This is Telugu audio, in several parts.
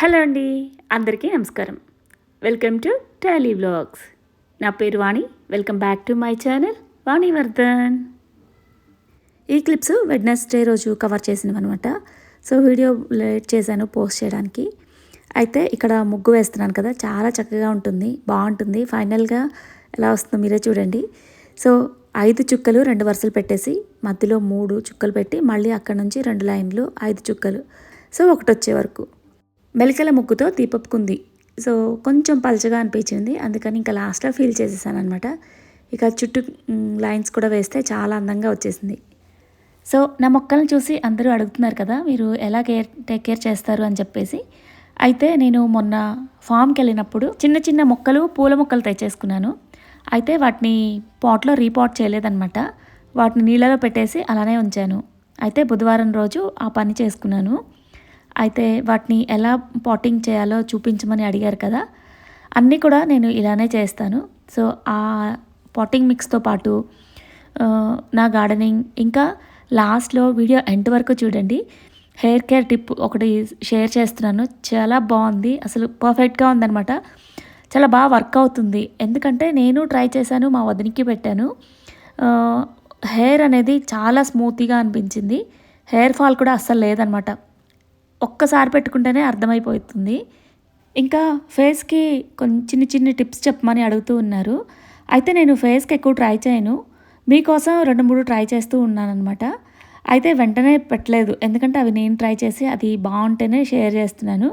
హలో అండి అందరికీ నమస్కారం. వెల్కమ్ టు టాలీ బ్లాగ్స్ నా పేరు Vani welcome back to my channel Vanivardhan. ఈ క్లిప్స్ వెడ్నెస్డే రోజు కవర్ చేసినవన్నమాట. సో వీడియో లేట్ చేశాను పోస్ట్ చేయడానికి. అయితే ఇక్కడ ముగ్గు వేస్తున్నాను కదా చాలా చక్కగా ఉంటుంది బాగుంటుంది. ఫైనల్గా ఎలా వస్తుందో మీరే చూడండి. సో ఐదు చుక్కలు రెండు వరుసలు పెట్టేసి మధ్యలో మూడు చుక్కలు పెట్టి మళ్ళీ అక్కడ నుంచి రెండు లైన్లు ఐదు చుక్కలు. సో ఒకటి వచ్చే వరకు. మెలికల ముగ్గుతో తీపప్పుకుంది. సో కొంచెం పలచగా అనిపించింది. అందుకని ఇంకా లాస్ట్లో ఫీల్ చేసేసాను అనమాట ఇక చుట్టూ లైన్స్ కూడా వేస్తే చాలా అందంగా వచ్చేసింది. సో నా మొక్కలను చూసి అందరూ అడుగుతున్నారు కదా మీరు ఎలా కేర్ టేక్ కేర్ చేస్తారు అని చెప్పేసి. అయితే నేను మొన్న ఫామ్కి వెళ్ళినప్పుడు చిన్న చిన్న మొక్కలు పూల మొక్కలు తెచ్చేసుకున్నాను. అయితే వాటిని పాట్లో రీపాట్ చేయలేదన్నమాట. వాటిని నీళ్ళలో పెట్టేసి అలానే ఉంచాను. అయితే బుధవారం రోజు ఆ పని చేసుకున్నాను. అయితే వాటిని ఎలా పాటింగ్ చేయాలో చూపించమని అడిగారు కదా. అన్నీ కూడా నేను ఇలానే చేస్తాను. సో ఆ పాటింగ్ మిక్స్తో పాటు నా గార్డెనింగ్ ఇంకా లాస్ట్లో వీడియో ఎండ్ వరకు చూడండి. హెయిర్ కేర్ టిప్ ఒకటి షేర్ చేస్తున్నాను. చాలా బాగుంది. అసలు పర్ఫెక్ట్గా ఉందన్నమాట. చాలా బాగా వర్క్ అవుతుంది. ఎందుకంటే నేను ట్రై చేశాను మా వదినికి పెట్టాను. హెయిర్ అనేది చాలా స్మూత్గా అనిపించింది. హెయిర్ ఫాల్ కూడా అస్సలు లేదనమాట ఒక్కసారి పెట్టుకుంటేనే అర్థమైపోతుంది. ఇంకా ఫేస్కి కొన్ని చిన్న చిన్న టిప్స్ చెప్పమని అడుగుతూ ఉన్నారు. అయితే నేను ఫేస్కి ఎక్కువ ట్రై చేయను. మీకోసం రెండు మూడు ట్రై చేస్తూ ఉన్నానమాట అయితే వెంటనే పెట్టలేదు. ఎందుకంటే అవి నేను ట్రై చేసి అది బాగుంటేనే షేర్ చేస్తున్నాను.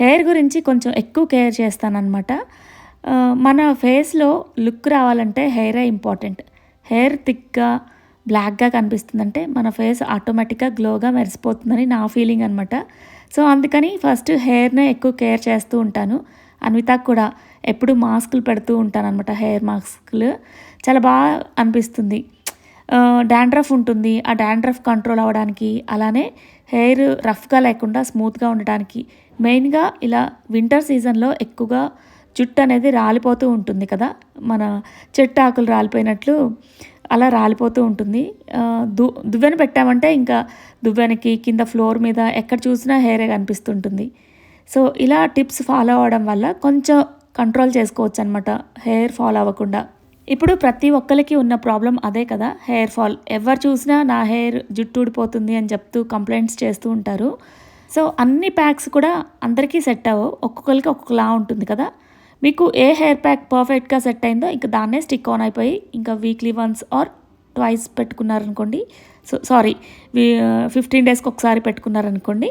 హెయిర్ గురించి కొంచెం ఎక్కువ కేర్ చేస్తానన్నమాట. మన ఫేస్లో లుక్ రావాలంటే హెయిరే ఇంపార్టెంట్. హెయిర్ థిక్గా బ్లాక్గా కనిపిస్తుందంటే మన ఫేస్ ఆటోమేటిక్గా గ్లోగా మెరిసిపోతుందని నా ఫీలింగ్ అనమాట సో అందుకని ఫస్ట్ హెయిర్నే ఎక్కువ కేర్ చేస్తూ ఉంటాను. అన్వితాకు కూడా ఎప్పుడు మాస్కులు పెడుతూ ఉంటాను అనమాట హెయిర్ మాస్కులు చాలా బాగా అనిపిస్తుంది. డాండ్రఫ్ ఉంటుంది. ఆ డాండ్రఫ్ కంట్రోల్ అవ్వడానికి అలానే హెయిర్ రఫ్గా లేకుండా స్మూత్గా ఉండడానికి మెయిన్గా ఇలా వింటర్ సీజన్లో ఎక్కువగా జుట్టు అనేది రాలిపోతూ ఉంటుంది కదా. మన చెట్టు ఆకులు రాలిపోయినట్లు అలా రాలిపోతూ ఉంటుంది. దు దువ్వెన పెట్టామంటే ఇంకా దువ్వెనకి కింద ఫ్లోర్ మీద ఎక్కడ చూసినా హెయిరే కనిపిస్తుంటుంది. సో ఇలా టిప్స్ ఫాలో అవ్వడం వల్ల కొంచెం కంట్రోల్ చేసుకోవచ్చు అనమాట హెయిర్ ఫాల్ అవ్వకుండా. ఇప్పుడు ప్రతి ఒక్కరికి ఉన్న ప్రాబ్లం అదే కదా హెయిర్ ఫాల్. ఎవరు చూసినా నా హెయిర్ జుట్టు ఊడిపోతుంది అని చెప్తూ కంప్లైంట్స్ చేస్తూ ఉంటారు. సో అన్ని ప్యాక్స్ కూడా అందరికీ సెట్ అవ్వవు ఒక్కొక్కరికి ఒక్కొక్కలా ఉంటుంది కదా. మీకు ఏ హెయిర్ ప్యాక్ పర్ఫెక్ట్గా సెట్ అయిందో ఇంకా దాన్నే స్టిక్ ఆన్ అయిపోయి ఇంకా వీక్లీ వన్స్ ఆర్ ట్వైస్ పెట్టుకున్నారనుకోండి. సో సారీ ఫిఫ్టీన్ డేస్కి ఒకసారి పెట్టుకున్నారనుకోండి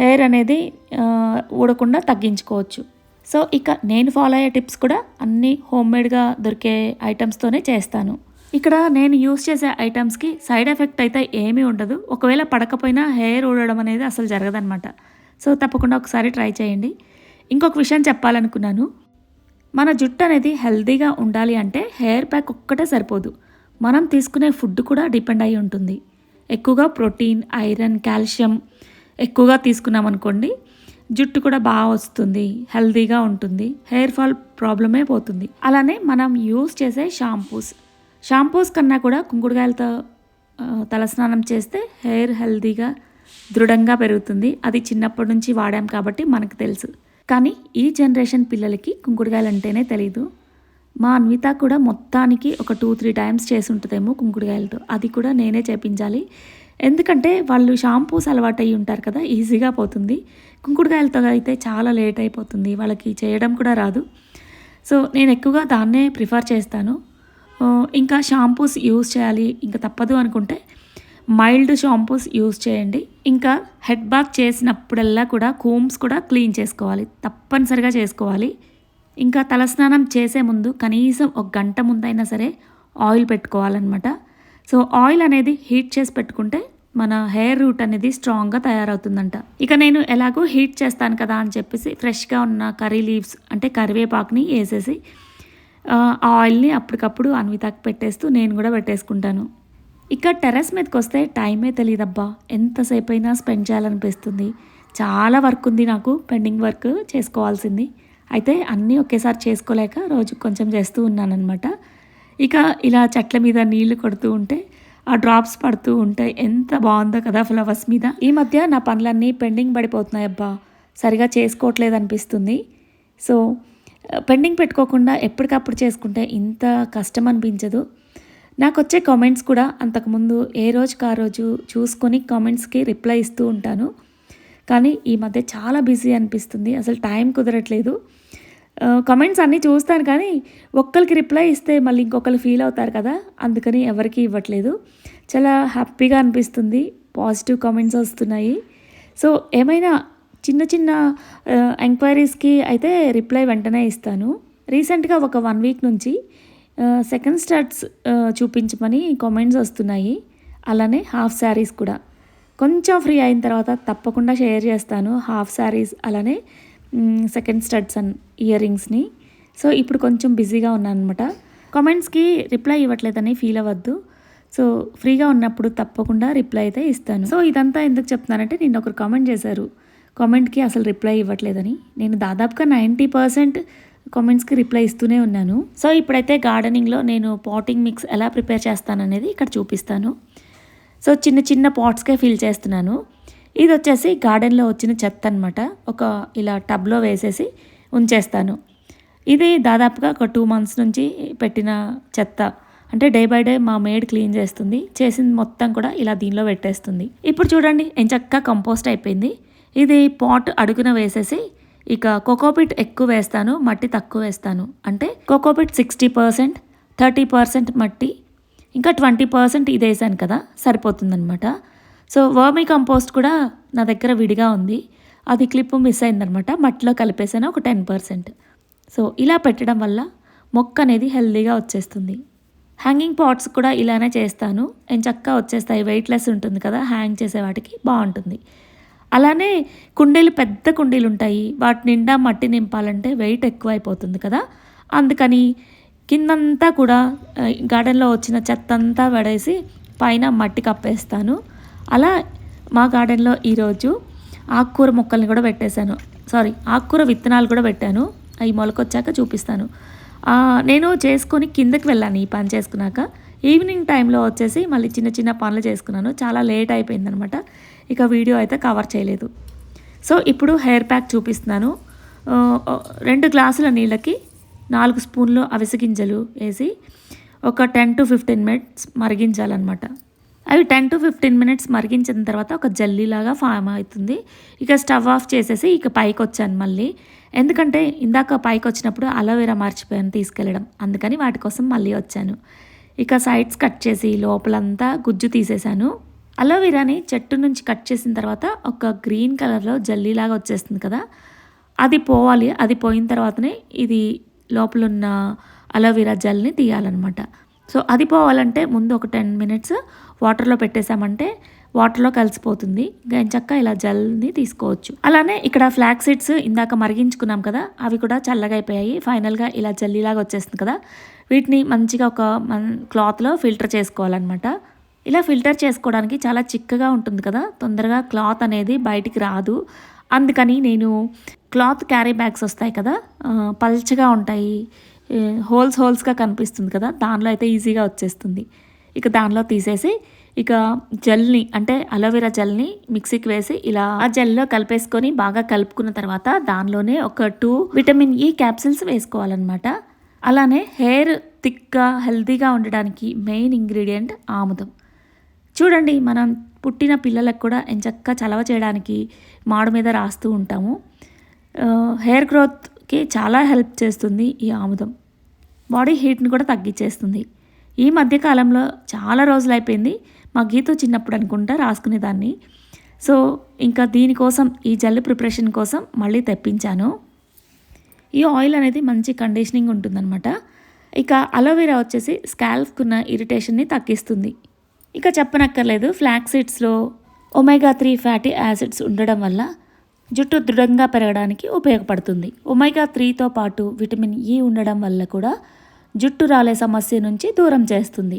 హెయిర్ అనేది uh, ఊడకుండా తగ్గించుకోవచ్చు. సో ఇక నేను ఫాలో అయ్యే టిప్స్ కూడా అన్నీ హోమ్మేడ్గా దొరికే ఐటమ్స్తోనే చేస్తాను. ఇక్కడ నేను యూస్ చేసే ఐటమ్స్కి సైడ్ ఎఫెక్ట్ అయితే ఏమీ ఉండదు. ఒకవేళ పడకపోయినా హెయిర్ ఊడడం అనేది అసలు జరగదనమాట సో తప్పకుండా ఒకసారి ట్రై చేయండి. ఇంకొక విషయం చెప్పాలనుకున్నాను. మన జుట్టు అనేది హెల్తీగా ఉండాలి అంటే హెయిర్ ప్యాక్ ఒక్కటే సరిపోదు. మనం తీసుకునే ఫుడ్ కూడా డిపెండ్ అయి ఉంటుంది. ఎక్కువగా ప్రోటీన్ ఐరన్ కాల్షియం ఎక్కువగా తీసుకున్నాం అనుకోండి జుట్టు కూడా బాగా వస్తుంది హెల్తీగా ఉంటుంది హెయిర్ ఫాల్ ప్రాబ్లమే పోతుంది. అలానే మనం యూస్ చేసే షాంపూస్. షాంపూస్ కన్నా కూడా కుంకుడుకాయలతో తలస్నానం చేస్తే హెయిర్ హెల్తీగా దృఢంగా పెరుగుతుంది. అది చిన్నప్పటి నుంచి వాడాం కాబట్టి మనకు తెలుసు. కానీ ఈ జనరేషన్ పిల్లలకి కుంకుడుకాయలు అంటేనే తెలియదు మా అన్విత కూడా మొత్తానికి ఒక టూ త్రీ టైమ్స్ చేసి ఉంటుందేమో కుంకుడుకాయలతో అది కూడా నేనే చేపించాలి. ఎందుకంటే వాళ్ళు షాంపూస్ అలవాటు అయ్యి ఉంటారు కదా ఈజీగా పోతుంది. కుంకుడుకాయలతో అయితే చాలా లేట్ అయిపోతుంది వాళ్ళకి చేయడం కూడా రాదు. సో నేను ఎక్కువగా దాన్నే ప్రిఫర్ చేస్తాను. ఇంకా షాంపూస్ యూస్ చేయాలి. ఇంకా తప్పదు అనుకుంటే మైల్డ్ షాంపూస్ యూస్ చేయండి. ఇంకా హెడ్ బాత్ చేసినప్పుడల్లా కూడా కోమ్స్ కూడా క్లీన్ చేసుకోవాలి. తప్పనిసరిగా చేసుకోవాలి. ఇంకా తలస్నానం చేసే ముందు కనీసం ఒక గంట ముందైనా సరే ఆయిల్ పెట్టుకోవాలన్నమాట. సో ఆయిల్ అనేది హీట్ చేసి పెట్టుకుంటే మన హెయిర్ రూట్ అనేది స్ట్రాంగ్గా తయారవుతుందంట. ఇక నేను ఎలాగో హీట్ చేస్తాను కదా అని చెప్పేసి ఫ్రెష్గా ఉన్న కర్రీ లీవ్స్ అంటే కరివేపాకుని వేసేసి ఆ ఆ ఆయిల్ని అప్పటికప్పుడు అన్వితాకి పెట్టేస్తూ నేను కూడా పెట్టేసుకుంటాను. ఇక టెర్రస్ మీదకి వస్తే టైమే తెలియదబ్బా ఎంతసేపు అయినా స్పెండ్ చేయాలనిపిస్తుంది. చాలా వర్క్ ఉంది నాకు పెండింగ్ వర్క్ చేసుకోవాల్సింది. అయితే అన్నీ ఒకేసారి చేసుకోలేక రోజు కొంచెం చేస్తూ ఉన్నానన్నమాట. ఇక ఇలా చెట్ల మీద నీళ్ళు కొడుతూ ఉంటే ఆ డ్రాప్స్ పడుతూ ఉంటాయి ఎంత బాగుందో కదా ఫ్లవర్స్ మీద. ఈ మధ్య నా పనులన్నీ పెండింగ్ పడిపోతున్నాయి అబ్బా సరిగా చేసుకోవట్లేదు అనిపిస్తుంది సో పెండింగ్ పెట్టుకోకుండా ఎప్పటికప్పుడు చేసుకుంటే ఇంత కష్టం అనిపించదు. నాకు వచ్చే కామెంట్స్ కూడా అంతకుముందు ఏ రోజుకి ఆ రోజు చూసుకొని కామెంట్స్కి రిప్లై ఇస్తూ ఉంటాను. కానీ ఈ మధ్య చాలా బిజీ అనిపిస్తుంది. అసలు టైం కుదరట్లేదు. కమెంట్స్ అన్నీ చూస్తాను కానీ ఒక్కరికి రిప్లై ఇస్తే మళ్ళీ ఇంకొకరు ఫీల్ అవుతారు కదా. అందుకని ఎవరికి ఇవ్వట్లేదు. చాలా హ్యాపీగా అనిపిస్తుంది. పాజిటివ్ కామెంట్స్ వస్తున్నాయి. సో ఏమైనా చిన్న చిన్న ఎంక్వైరీస్కి అయితే రిప్లై వెంటనే ఇస్తాను. రీసెంట్గా ఒక వన్ వీక్ నుంచి సెకండ్ స్టార్ట్స్ చూపించమని కామెంట్స్ వస్తున్నాయి. అలానే హాఫ్ శారీస్ కూడా. కొంచెం ఫ్రీ అయిన తర్వాత తప్పకుండా షేర్ చేస్తాను హాఫ్ శారీస్ అలానే సెకండ్ స్టడ్స్ అండ్ ఇయర్ రింగ్స్ని సో ఇప్పుడు కొంచెం బిజీగా ఉన్నాను అనమాట కామెంట్స్కి రిప్లై ఇవ్వట్లేదని ఫీల్ అవ్వద్దు. సో ఫ్రీగా ఉన్నప్పుడు తప్పకుండా రిప్లై అయితే ఇస్తాను. సో ఇదంతా ఎందుకు చెప్తున్నానంటే నేను ఒకరు కామెంట్ చేశారు. కామెంట్కి అసలు రిప్లై ఇవ్వట్లేదని. నేను దాదాపుగా నైంటీ పర్సెంట్ కామెంట్స్కి రిప్లై ఇస్తూనే ఉన్నాను. సో ఇప్పుడైతే గార్డెనింగ్లో నేను పాటింగ్ మిక్స్ ఎలా ప్రిపేర్ చేస్తాననేది ఇక్కడ చూపిస్తాను. సో చిన్న చిన్న పాట్స్కే ఫిల్ చేస్తున్నాను. ఇది వచ్చేసి గార్డెన్లో వచ్చిన చెత్త అనమాట ఒక ఇలా టబ్లో వేసేసి ఉంచేస్తాను. ఇది దాదాపుగా ఒక టూ మంత్స్ నుంచి పెట్టిన చెత్త. అంటే డే బై డే మా మేడ్ క్లీన్ చేస్తుంది. చేసింది మొత్తం కూడా ఇలా దీనిలో పెట్టేస్తుంది. ఇప్పుడు చూడండి ఎంచక్క కంపోస్ట్ అయిపోయింది. ఇది పాట్ అడుగున వేసేసి ఇక కోకోపిట్ ఎక్కువ వేస్తాను మట్టి తక్కువ వేస్తాను. అంటే cocopeat sixty percent thirty percent మట్టి ఇంకా ట్వంటీ పర్సెంట్ ఇది వేసాను కదా సరిపోతుందనమాట సో వర్మీ కంపోస్ట్ కూడా నా దగ్గర విడిగా ఉంది. అది క్లిప్ మిస్ అయిందనమాట మట్టిలో కలిపేసాను ఒక టెన్ పర్సెంట్ సో ఇలా పెట్టడం వల్ల మొక్క అనేది హెల్దీగా వచ్చేస్తుంది. హ్యాంగింగ్ పాట్స్ కూడా ఇలానే చేస్తాను. చక్కగా వచ్చేస్తాయి వెయిట్లెస్ ఉంటుంది కదా హ్యాంగ్ చేసే వాటికి బాగుంటుంది. అలానే కుండీలు పెద్ద కుండీలు ఉంటాయి వాటి నిండా మట్టి నింపాలంటే వెయిట్ ఎక్కువ అయిపోతుంది కదా. అందుకని కిందంతా కూడా గార్డెన్లో వచ్చిన చెత్త అంతా పడేసి పైన మట్టి కప్పేస్తాను. అలా మా గార్డెన్లో ఈరోజు ఆకుకూర మొక్కల్ని కూడా పెట్టేశాను. సారీ ఆకుకూర విత్తనాలు కూడా పెట్టాను. అవి మొలకొచ్చాక చూపిస్తాను. నేను చేసుకొని కిందకి వెళ్ళాను ఈ పని చేసుకున్నాక. ఈవినింగ్ టైంలో వచ్చేసి మళ్ళీ చిన్న చిన్న పనులు చేసుకున్నాను. చాలా లేట్ అయిపోయిందనమాట. ఇక వీడియో అయితే కవర్ చేయలేదు. సో ఇప్పుడు హెయిర్ ప్యాక్ చూపిస్తున్నాను. రెండు గ్లాసుల నీళ్ళకి నాలుగు స్పూన్లు అవిసె గింజలు వేసి ఒక టెన్ టు ఫిఫ్టీన్ మినిట్స్ మరిగించాలన్నమాట. అవి టెన్ టు ఫిఫ్టీన్ మినిట్స్ మరిగించిన తర్వాత ఒక జల్లీలాగా ఫామ్ అవుతుంది. ఇక స్టవ్ ఆఫ్ చేసేసి ఇక పైకి వచ్చాను మళ్ళీ. ఎందుకంటే ఇందాక పైకి వచ్చినప్పుడు అలోవెరా మర్చిపోయాను తీసుకెళ్ళడం. అందుకని వాటి కోసం మళ్ళీ వచ్చాను. ఇక సైడ్స్ కట్ చేసి లోపలంతా గుజ్జు తీసేశాను. అలోవెరాని చెట్టు నుంచి కట్ చేసిన తర్వాత ఒక గ్రీన్ కలర్లో జల్లీలాగా వచ్చేస్తుంది కదా. అది పోవాలి. అది పోయిన తర్వాతనే ఇది లోపల ఉన్న అలోవెరా జెల్ని తీయాలన్నమాట. సో అది పోవాలంటే ముందు ఒక టెన్ మినిట్స్ వాటర్లో పెట్టేశామంటే వాటర్లో కలిసిపోతుంది. గంచక్క ఇలా జల్ని తీసుకోవచ్చు. అలానే ఇక్కడ ఫ్లాక్ సీడ్స్ ఇందాక మరిగించుకున్నాం కదా అవి కూడా చల్లగా అయిపోయాయి. ఫైనల్గా ఇలా జల్లీలాగా వచ్చేస్తుంది కదా. వీటిని మంచిగా ఒక క్లాత్లో ఫిల్టర్ చేసుకోవాలన్నమాట. ఇలా ఫిల్టర్ చేసుకోవడానికి చాలా చిక్కగా ఉంటుంది కదా. తొందరగా క్లాత్ అనేది బయటికి రాదు. అందుకని నేను క్లాత్ క్యారీ బ్యాగ్స్ వస్తాయి కదా పల్చగా ఉంటాయి. హోల్స్ హోల్స్గా కనిపిస్తుంది కదా దానిలో అయితే ఈజీగా వచ్చేస్తుంది. ఇక దానిలో తీసేసి ఇక జెల్ని అంటే అలోవెరా జెల్ని మిక్సీకి వేసి ఇలా ఆ జెల్లో కలిపేసుకొని బాగా కలుపుకున్న తర్వాత దానిలోనే ఒక టూ విటమిన్ ఈ క్యాప్సిల్స్ వేసుకోవాలన్నమాట. అలానే హెయిర్ థిక్గా హెల్తీగా ఉండడానికి మెయిన్ ఇంగ్రీడియంట్ ఆముదం. చూడండి మనం పుట్టిన పిల్లలకు కూడా ఎంచక్క చలవ చేయడానికి మాడు మీద రాస్తూ ఉంటాము. హెయిర్ గ్రోత్కి చాలా హెల్ప్ చేస్తుంది ఈ ఆముదం. బాడీ హీట్ని కూడా తగ్గించేస్తుంది. ఈ మధ్యకాలంలో చాలా రోజులు అయిపోయింది. మా గీత చిన్నప్పుడు అనుకుంటా రాసుకునేదాన్ని సో ఇంకా దీనికోసం ఈ జల్లు ప్రిపరేషన్ కోసం మళ్ళీ తెప్పించాను. ఈ ఆయిల్ అనేది మంచి కండిషనింగ్ ఉంటుందన్నమాట. ఇక అలోవెరా వచ్చేసి స్కాల్ఫ్కున్న ఇరిటేషన్ని తగ్గిస్తుంది. ఇక చెప్పనక్కర్లేదు ఫ్లాక్ సీడ్స్లో ఒమేగా త్రీ ఫ్యాటీ యాసిడ్స్ ఉండడం వల్ల జుట్టు దృఢంగా పెరగడానికి ఉపయోగపడుతుంది. ఒమేగా త్రీతో పాటు విటమిన్ ఈ e ఉండడం వల్ల కూడా జుట్టు రాలే సమస్య నుంచి దూరం చేస్తుంది.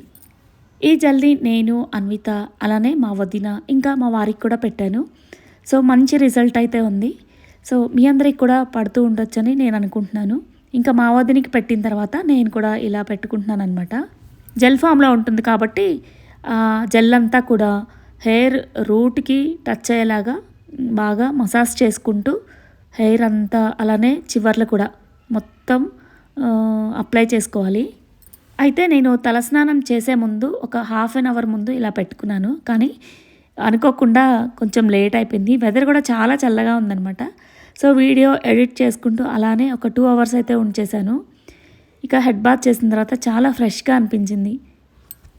ఈ జల్ది నేను అన్విత అలానే మా వదిన ఇంకా మా వారికి కూడా పెట్టాను. సో మంచి రిజల్ట్ అయితే ఉంది. సో మీ అందరికి కూడా పడుతూ ఉండొచ్చని నేను అనుకుంటున్నాను. ఇంకా మా వదినికి పెట్టిన తర్వాత నేను కూడా ఇలా పెట్టుకుంటున్నాను అనమాట జెల్ ఫామ్లో ఉంటుంది కాబట్టి జెల్ అంతా కూడా హెయిర్ రూట్కి టచ్ అయ్యేలాగా బాగా మసాజ్ చేసుకుంటూ హెయిర్ అంతా అలానే చివర్లు కూడా మొత్తం అప్లై చేసుకోవాలి. అయితే నేను తలస్నానం చేసే ముందు ఒక హాఫ్ అన్ అవర్ ముందు ఇలా పెట్టుకున్నాను. కానీ అనుకోకుండా కొంచెం లేట్ అయిపోయింది. వెదర్ కూడా చాలా చల్లగా ఉందన్నమాట. సో వీడియో ఎడిట్ చేసుకుంటూ అలానే ఒక టూ అవర్స్ అయితే ఉంచేశాను. ఇక హెడ్ బాత్ చేసిన తర్వాత చాలా ఫ్రెష్గా అనిపించింది.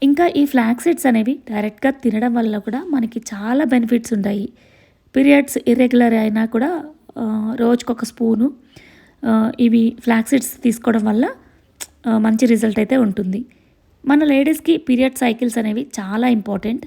ఇంకా ఈ ఫ్లాక్ సీడ్స్ అనేవి డైరెక్ట్గా తినడం వల్ల కూడా మనకి చాలా బెనిఫిట్స్ ఉంటాయి. పీరియడ్స్ ఇర్రెగ్యులర్ అయినా కూడా రోజుకొక స్పూను ఇవి ఫ్లాక్ సీడ్స్ తీసుకోవడం వల్ల మంచి రిజల్ట్ అయితే ఉంటుంది. మన లేడీస్కి పీరియడ్ సైకిల్స్ అనేవి చాలా ఇంపార్టెంట్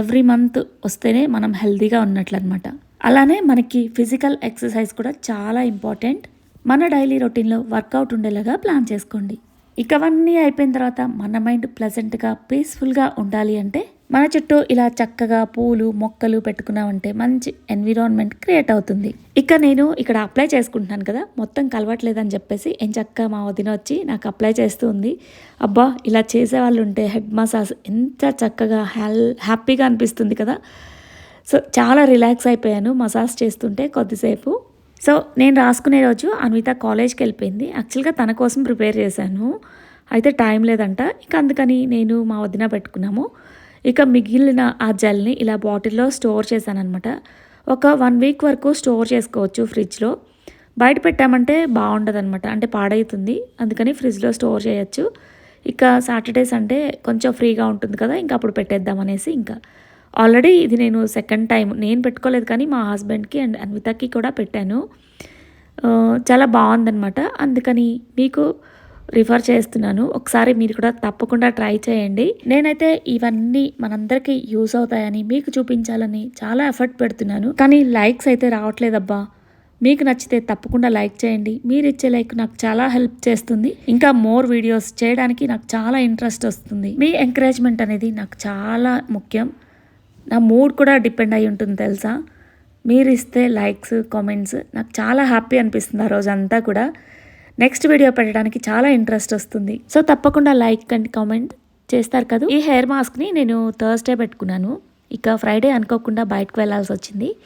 ఎవ్రీ మంత్ వస్తేనే మనం హెల్తీగా ఉన్నట్లు అనమాట అలానే మనకి ఫిజికల్ ఎక్సర్సైజ్ కూడా చాలా ఇంపార్టెంట్ మన డైలీ రొటీన్లో వర్కౌట్ ఉండేలాగా ప్లాన్ చేసుకోండి. ఇక అవన్నీ అయిపోయిన తర్వాత మన మైండ్ ప్లెజెంట్గా పీస్ఫుల్గా ఉండాలి అంటే మన చుట్టూ ఇలా చక్కగా పూలు మొక్కలు పెట్టుకున్నామంటే మంచి ఎన్విరాన్మెంట్ క్రియేట్ అవుతుంది. ఇక నేను ఇక్కడ అప్లై చేసుకుంటున్నాను కదా మొత్తం కలవట్లేదని చెప్పేసి ఏం చక్క మా వదిన వచ్చి నాకు అప్లై చేస్తూ ఉంది. అబ్బా ఇలా చేసే వాళ్ళు ఉంటే హెడ్ మసాజ్ ఎంత చక్కగా హ్యాల్ హ్యాపీగా అనిపిస్తుంది కదా. సో చాలా రిలాక్స్ అయిపోయాను మసాజ్ చేస్తుంటే కొద్దిసేపు. సో నేను రాసుకునే రోజు అన్విత కాలేజ్కి వెళ్ళిపోయింది. యాక్చువల్గా తన కోసం ప్రిపేర్ చేశాను. అయితే టైం లేదంట. ఇక అందుకని నేను మా వదిన పెట్టుకున్నాము. ఇక మిగిలిన ఆ జెల్ని ఇలా బాటిల్లో స్టోర్ చేశానమాట ఒక వన్ వీక్ వరకు స్టోర్ చేసుకోవచ్చు ఫ్రిడ్జ్లో. బయట పెట్టామంటే బాగుండదు అనమాట అంటే పాడవుతుంది అందుకని ఫ్రిడ్జ్లో స్టోర్ చేయొచ్చు. ఇక సాటర్డే సండే కొంచెం ఫ్రీగా ఉంటుంది కదా ఇంకా అప్పుడు పెట్టేద్దాం అనేసి ఇంకా. ఆల్రెడీ ఇది నేను సెకండ్ టైం నేను పెట్టుకోలేదు కానీ మా హస్బెండ్కి అండ్ అన్వితకి కూడా పెట్టాను. చాలా బాగుందనమాట అందుకని మీకు రిఫర్ చేస్తున్నాను. ఒకసారి మీరు కూడా తప్పకుండా ట్రై చేయండి. నేనైతే ఇవన్నీ మనందరికీ యూస్ అవుతాయని మీకు చూపించాలని చాలా ఎఫర్ట్ పెడుతున్నాను. కానీ లైక్స్ అయితే రావట్లేదబ్బా. మీకు నచ్చితే తప్పకుండా లైక్ చేయండి. మీరు ఇచ్చే లైక్ నాకు చాలా హెల్ప్ చేస్తుంది. ఇంకా మోర్ వీడియోస్ చేయడానికి నాకు చాలా ఇంట్రెస్ట్ వస్తుంది. మీ ఎంకరేజ్మెంట్ అనేది నాకు చాలా ముఖ్యం. నా మూడ్ కూడా డిపెండ్ అయి ఉంటుంది తెలుసా? మీరు ఇస్తే లైక్స్ కామెంట్స్ నాకు చాలా హ్యాపీ అనిపిస్తుంది ఆ రోజంతా కూడా. నెక్స్ట్ వీడియో పెట్టడానికి చాలా ఇంట్రెస్ట్ వస్తుంది. సో తప్పకుండా లైక్ అండ్ కామెంట్ చేస్తారు కదా? ఈ హెయిర్ మాస్క్ని నేను థర్స్డే పెట్టుకున్నాను. ఇక ఫ్రైడే అనుకోకుండా బయటకు వెళ్ళాల్సి వచ్చింది.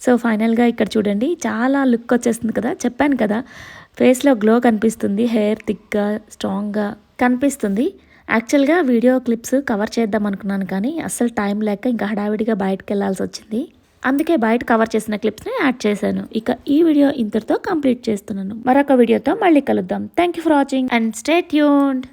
సో ఫైనల్గా ఇక్కడ చూడండి. చాలా లుక్ వచ్చేస్తుంది కదా? చెప్పాను కదా. ఫేస్లో గ్లో కనిపిస్తుంది. హెయిర్ థిక్గా స్ట్రాంగ్గా కనిపిస్తుంది. యాక్చువల్గా వీడియో క్లిప్స్ కవర్ చేద్దాం అనుకున్నాను కానీ అస్సలు టైం లేక ఇంకా హడావిడిగా బయటకు వెళ్ళాల్సి వచ్చింది. అందుకే బయట కవర్ చేసిన క్లిప్స్ని యాడ్ చేశాను. ఇక ఈ వీడియో ఇంతటితో కంప్లీట్ చేస్తున్నాను. మరొక వీడియోతో మళ్ళీ కలుద్దాం. Thank you for watching and stay tuned